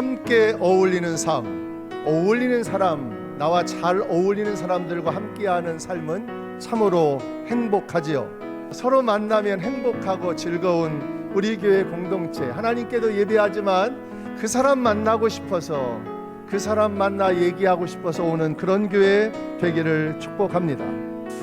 함께 어울리는 삶, 어울리는 사람, 나와 잘 어울리는 사람들과 함께하는 삶은 참으로 행복하지요. 서로 만나면 행복하고 즐거운 우리 교회 공동체, 하나님께도 예배하지만 그 사람 만나고 싶어서 그 사람 만나 얘기하고 싶어서 오는 그런 교회 되기를 축복합니다.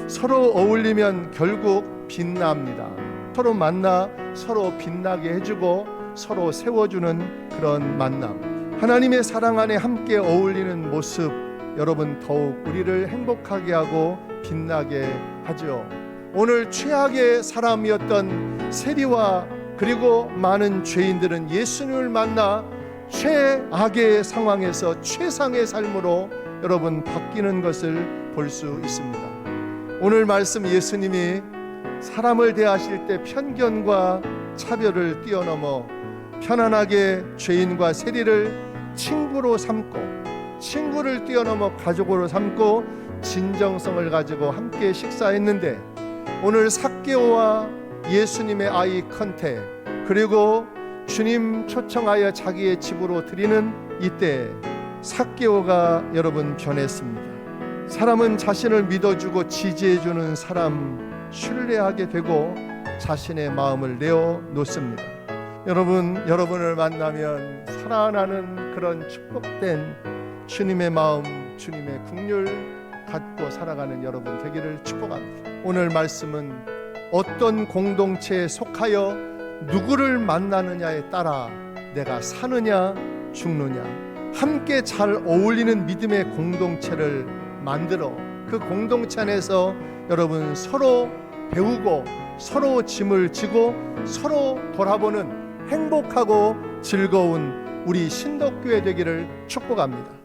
서로 어울리면 결국 빛납니다. 서로 만나 서로 빛나게 해주고 서로 세워주는 그런 만남. 하나님의 사랑 안에 함께 어울리는 모습, 여러분 더욱 우리를 행복하게 하고 빛나게 하죠. 오늘 최악의 사람이었던 세리와 그리고 많은 죄인들은 예수님을 만나 최악의 상황에서 최상의 삶으로 여러분 바뀌는 것을 볼 수 있습니다. 오늘 말씀 예수님이 사람을 대하실 때 편견과 차별을 뛰어넘어 편안하게 죄인과 세리를 친구로 삼고 친구를 뛰어넘어 가족으로 삼고 진정성을 가지고 함께 식사했는데 오늘 삭개오와 예수님의 아이 컨테 그리고 주님 초청하여 자기의 집으로 드리는 이때 삭개오가 여러분 변했습니다. 사람은 자신을 믿어주고 지지해주는 사람 신뢰하게 되고 자신의 마음을 내어 놓습니다. 여러분, 여러분을 만나면 살아나는 그런 축복된 주님의 마음, 주님의 국률 갖고 살아가는 여러분 되기를 축복합니다. 오늘 말씀은 어떤 공동체에 속하여 누구를 만나느냐에 따라 내가 사느냐 죽느냐 함께 잘 어울리는 믿음의 공동체를 만들어 그 공동체 안에서 여러분 서로 배우고 서로 짐을 지고 서로 돌아보는 행복하고 즐거운 우리 신덕교회 되기를 축복합니다.